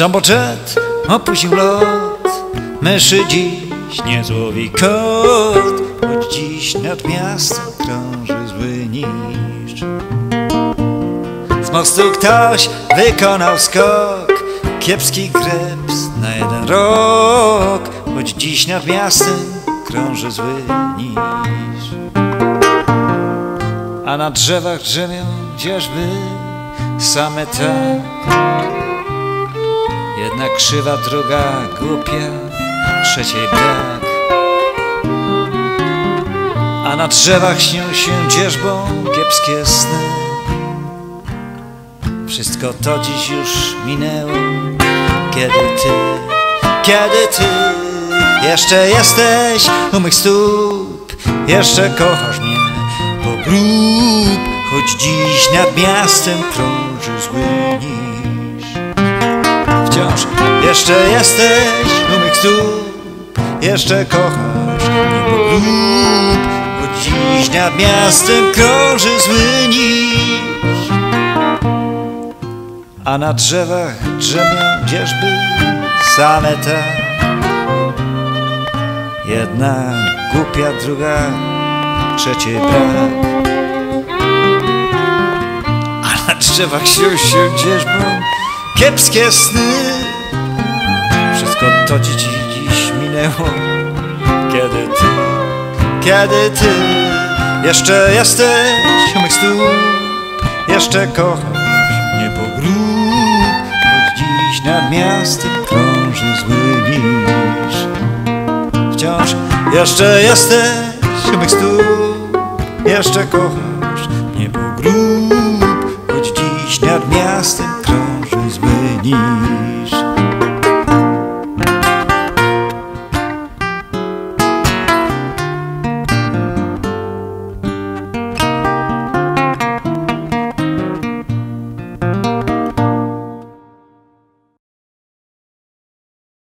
Jumbo jet opuścił lot, myszy dziś nie złowi kot, choć dziś nad miastem krąży zły niż. Z mostu ktoś wykonał skok, kiepski greps na jeden rok, choć dziś nad miastem krąży zły niż. A na drzewach drzemią gdzieżby same tak krzywa, druga głupia, trzeciej brak. A na drzewach śnią się dzierżbą kiepskie sny. Wszystko to dziś już minęło Kiedy ty, kiedy ty Jeszcze jesteś u mych stóp. Jeszcze kochasz mnie po grób Choć dziś nad miastem krąży zły jeszcze jesteś u mych stóp Jeszcze kochasz po grób Choć dziś nad miastem krąży zły niż A na drzewach drzemią dzierżby same te. Jedna głupia, druga trzeciej brak. A na drzewach się dzierżbą kiepskie sny To ci dziś minęło? Kiedy ty, kiedy ty Jeszcze jesteś mych stóp Jeszcze kochasz mnie po grób Choć dziś nad miastem krąży zły niż. Wciąż jeszcze jesteś mych stóp Jeszcze kochasz mnie po grób Choć dziś nad miastem krąży zły niż